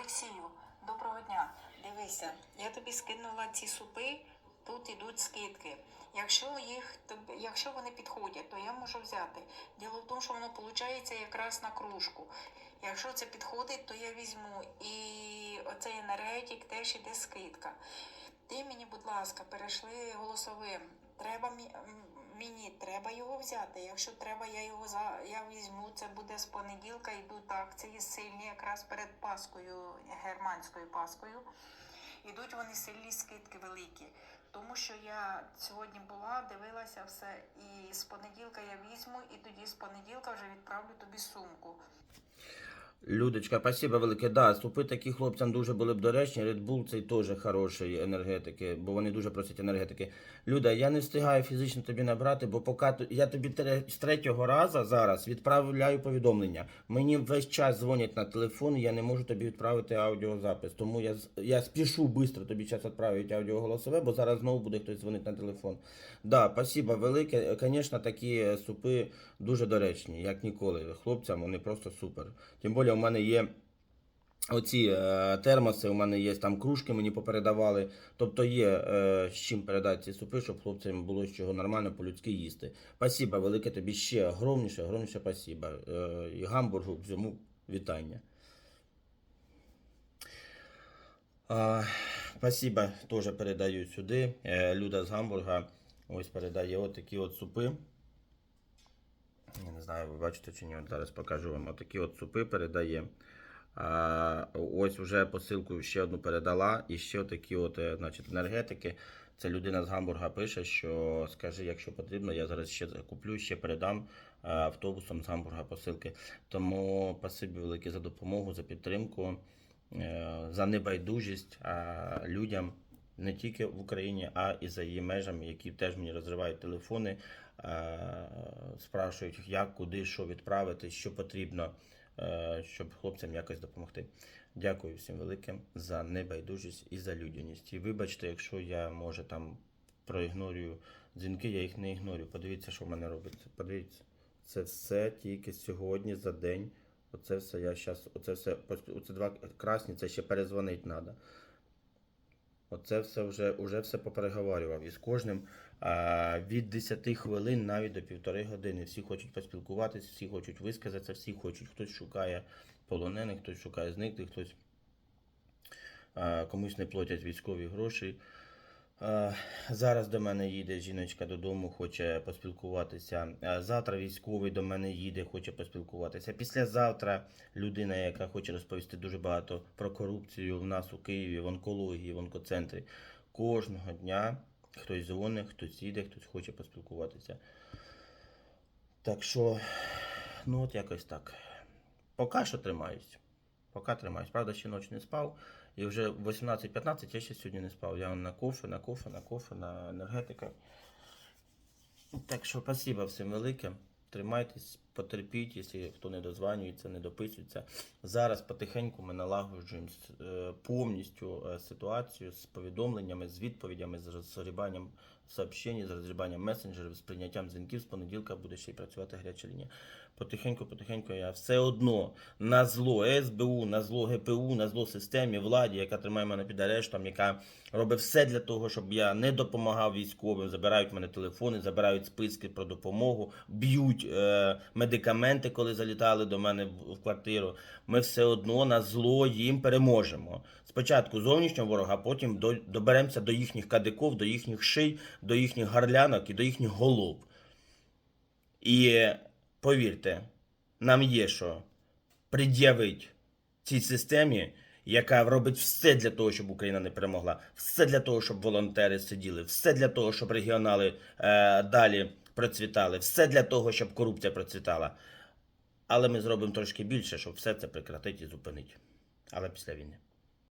Олексію, доброго дня. Дивися, я тобі скинула ці супи, тут ідуть скидки. Якщо їх якщо вони підходять, то я можу взяти. Діло в тому, що воно виходить якраз на кружку. Якщо це підходить, то я візьму. І оцей енергетик теж іде скидка. Ти мені, будь ласка, перейшли голосовим. Треба мені треба його взяти. Якщо треба, я його за я візьму. Це буде з понеділка. Йдуть акції сильні, якраз перед Паскою, германською Паскою. Ідуть вони сильні скидки великі. Тому що я сьогодні була, дивилася все, і з понеділка я візьму, і тоді з понеділка вже відправлю тобі сумку. Людочка, спасибо велике. Да, супи такі хлопцям дуже були б доречні. Red Bull цей теж хороший енергетики, бо вони дуже просять енергетики. Люда, я не встигаю фізично тобі набрати, бо поки я тобі з третього разу зараз відправляю повідомлення. Мені весь час дзвонять на телефон, я не можу тобі відправити аудіозапис. Тому я, я спішу швидко тобі зараз відправити аудіоголосове, бо зараз знову буде хтось дзвонити на телефон. Да, спасибо велике. Звісно, такі супи дуже доречні, як ніколи. Хлопцям вони просто супер. Тим більше у мене є оці е, термоси, у мене є там кружки, мені попередавали. Тобто є е, з чим передати ці супи, щоб хлопцям було з чого нормально по-людськи їсти. Спасибо велике тобі ще огромніше, огромніше спасибо. Е, і гамбургу всьому вітання. А, спасибо, теж передаю сюди. Люда з Гамбурга ось передає от такі от супи. Я не знаю, ви бачите чи ні, от зараз покажу вам. Отакі от супи передає. А, ось вже посилку ще одну передала. І ще такі от, е, значить, енергетики. Це людина з Гамбурга пише, що скажи, якщо потрібно, я зараз ще куплю, ще передам е, автобусом з Гамбурга посилки. Тому спасибі велике за допомогу, за підтримку, е, за небайдужість людям не тільки в Україні, а і за її межами, які теж мені розривають телефони, е, спрашують, як, куди, що відправити, що потрібно, е, щоб хлопцям якось допомогти. Дякую всім великим за небайдужість і за людяність. І вибачте, якщо я може там проігнорюю дзвінки, я їх не ігнорю. Подивіться, що в мене робиться. Подивіться, це все тільки сьогодні за день. Оце все я зараз, оце все, оце два красні, це ще перезвонити треба. Оце все вже, вже все попереговорював. І з кожним а, від 10 хвилин навіть до півтори години. Всі хочуть поспілкуватися, всі хочуть висказатися, всі хочуть. Хтось шукає полонених, хтось шукає зниклих, хтось а, комусь не платять військові гроші. Зараз до мене їде жіночка додому, хоче поспілкуватися. Завтра військовий до мене їде, хоче поспілкуватися. Післязавтра людина, яка хоче розповісти дуже багато про корупцію в нас у Києві, в онкології, в онкоцентрі. Кожного дня хтось дзвонить, хтось їде, хтось хоче поспілкуватися. Так що, ну от якось так. Поки що тримаюсь. Поки тримаюсь. Правда, ще ночі не спав. І вже в 18-15 я ще сьогодні не спав. Я на кофе, на кофе, на кофе, на енергетика. Так що спасибо всім велике. Тримайтесь, потерпіть, якщо хто не дозванюється, не дописується. Зараз потихеньку ми налагоджуємо е, повністю е, ситуацію з повідомленнями, з відповідями, з розгрібанням сообщень, з розгрібанням месенджерів, з прийняттям дзвінків. З понеділка буде ще й працювати гаряча лінія. Потихеньку, потихеньку я все одно на зло СБУ, на зло ГПУ, на зло системі, владі, яка тримає мене під арештом, яка робить все для того, щоб я не допомагав військовим, забирають мене телефони, забирають списки про допомогу, б'ють е, медикаменти, коли залітали до мене в, квартиру. Ми все одно на зло їм переможемо. Спочатку зовнішнього ворога, а потім до, доберемося до їхніх кадиков, до їхніх ший, до їхніх горлянок і до їхніх голов. І повірте, нам є що пред'явити цій системі, яка робить все для того, щоб Україна не перемогла, все для того, щоб волонтери сиділи, все для того, щоб регіонали е, далі процвітали, все для того, щоб корупція процвітала. Але ми зробимо трошки більше, щоб все це прекратити і зупинити. Але після війни.